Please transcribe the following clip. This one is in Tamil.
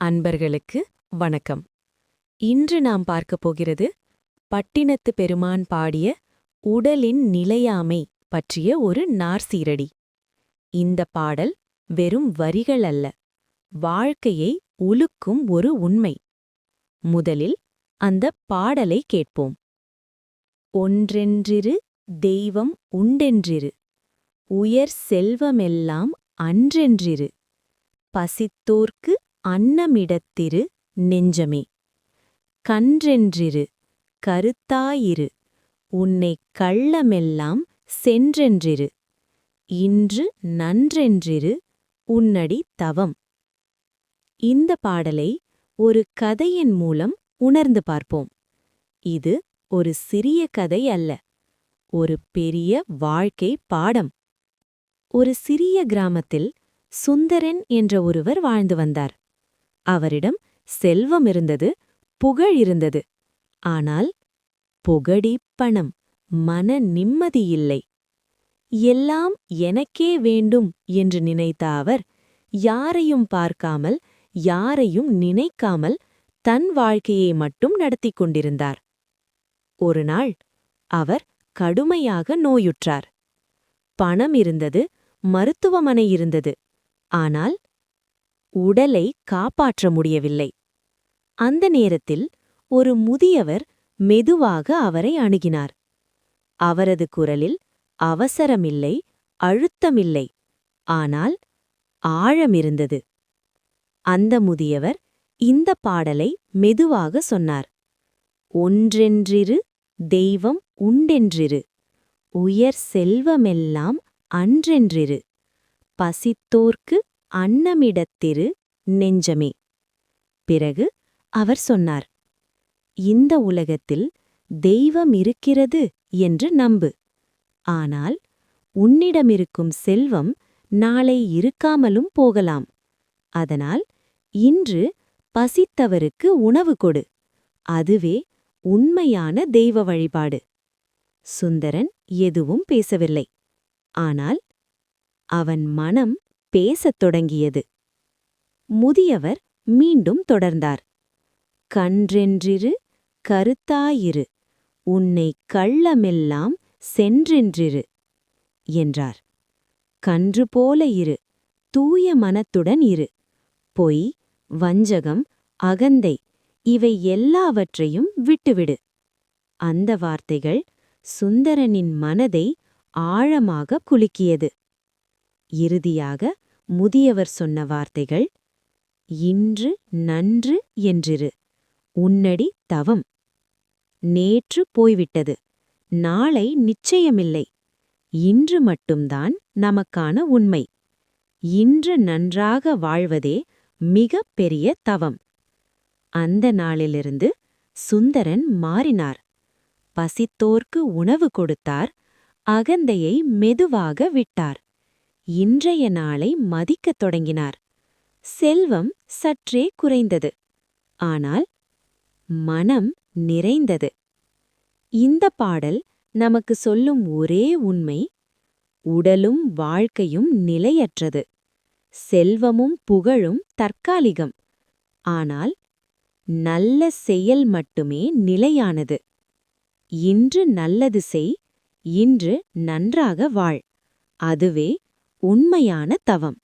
அன்பர்களுக்கு வணக்கம். இன்று நாம் பார்க்கப் போகிறது பட்டினத்து பெருமான் பாடிய உடலின் நிலையாமை பற்றிய ஒரு நார்சீரடி இந்த பாடல் வெறும் வரிகள் அல்ல வாழ்க்கையை உலுக்கும் ஒரு உண்மை. முதலில் அந்த பாடலை கேட்போம். ஒன்றென்றிரு தெய்வம் உண்டென்றிரு உயர் செல்வமெல்லாம் அன்றென்றிரு பசித்தோர்க்கு அன்னமிடத்திரு நெஞ்சமே. கன்றென்றிரு கருத்தாயிரு உன்னைக் கள்ளமெல்லாம் சென்றென்றிரு. இன்று நன்றென்றிரு உன்னடி தவம். இந்த பாடலை ஒரு கதையின் மூலம் உணர்ந்து பார்ப்போம். இது ஒரு சிறிய கதை அல்ல ஒரு பெரிய வாழ்க்கை பாடம். ஒரு சிறிய கிராமத்தில் சுந்தரன் என்ற ஒருவர் வாழ்ந்து வந்தார். அவரிடம் செல்வம் இருந்தது புகழ் இருந்தது. ஆனால் புகழி பணம் மன நிம்மதியில்லை எல்லாம் எனக்கே வேண்டும் என்று நினைத்த அவர் யாரையும் பார்க்காமல் யாரையும் நினைக்காமல் தன் வாழ்க்கையை மட்டும் நடத்திக் கொண்டிருந்தார். ஒருநாள் அவர் கடுமையாக நோயுற்றார். பணம் இருந்தது மருத்துவமனை இருந்தது. ஆனால் உடலை காப்பாற்ற முடியவில்லை. அந்த நேரத்தில் ஒரு முதியவர் மெதுவாக அவரை அணுகினார். அவரது குரலில் அவசரமில்லை அழுத்தமில்லை ஆனால் ஆழமிருந்தது. அந்த முதியவர் இந்த பாடலை மெதுவாக சொன்னார். ஒன்றென்றிரு தெய்வம் உண்டென்றிரு உயர் செல்வமெல்லாம் அன்றென்றிரு பசித்தோர்க்கு அன்னமிடத்திரு நெஞ்சமே. பிறகு அவர் சொன்னார் இந்த உலகத்தில் தெய்வம் இருக்கிறது என்று நம்பு. ஆனால் உன்னிடமிருக்கும் செல்வம் நாளை இருக்காமலும் போகலாம். அதனால் இன்று பசித்தவருக்கு உணவு கொடு. அதுவே உண்மையான தெய்வ வழிபாடு. சுந்தரன் எதுவும் பேசவில்லை. ஆனால் அவன் மனம் பேசத் தொடங்கியது. முதியவர் மீண்டும் தொடர்ந்தார். கன்றென்றிரு கருத்தாயிரு உன்னை கள்ளமெல்லாம் சென்றென்றிரு என்றார். கன்று போல இரு தூய மனத்துடன் இரு பொய் வஞ்சகம் அகந்தை இவை எல்லாவற்றையும் விட்டுவிடு. அந்த வார்த்தைகள் சுந்தரனின் மனதை ஆழமாக குலுக்கியது. இறுதியாக முதியவர் சொன்ன வார்த்தைகள் இன்று நன்று என்றிரு உன்னடி தவம். நேற்று போய்விட்டது நாளை நிச்சயமில்லை இன்று மட்டும்தான் நமக்கான உண்மை. இன்று நன்றாக வாழ்வதே மிகப் பெரிய தவம். அந்த நாளிலிருந்து சுந்தரன் மாறினார். பசித்தோர்க்கு உணவு கொடுத்தார் அகந்தையை மெதுவாக விட்டார். இன்றைய நாளை மதிக்கத் தொடங்கினார். செல்வம் சற்றே குறைந்தது. ஆனால் மனம் நிறைந்தது. இந்த பாடல் நமக்கு சொல்லும் ஒரே உண்மை உடலும் வாழ்க்கையும் நிலையற்றது. செல்வமும் புகழும் தற்காலிகம். ஆனால் நல்ல செயல் மட்டுமே நிலையானது. இன்று நல்லது செய் இன்று நன்றாக வாழ். அதுவே உண்மையான தவம்.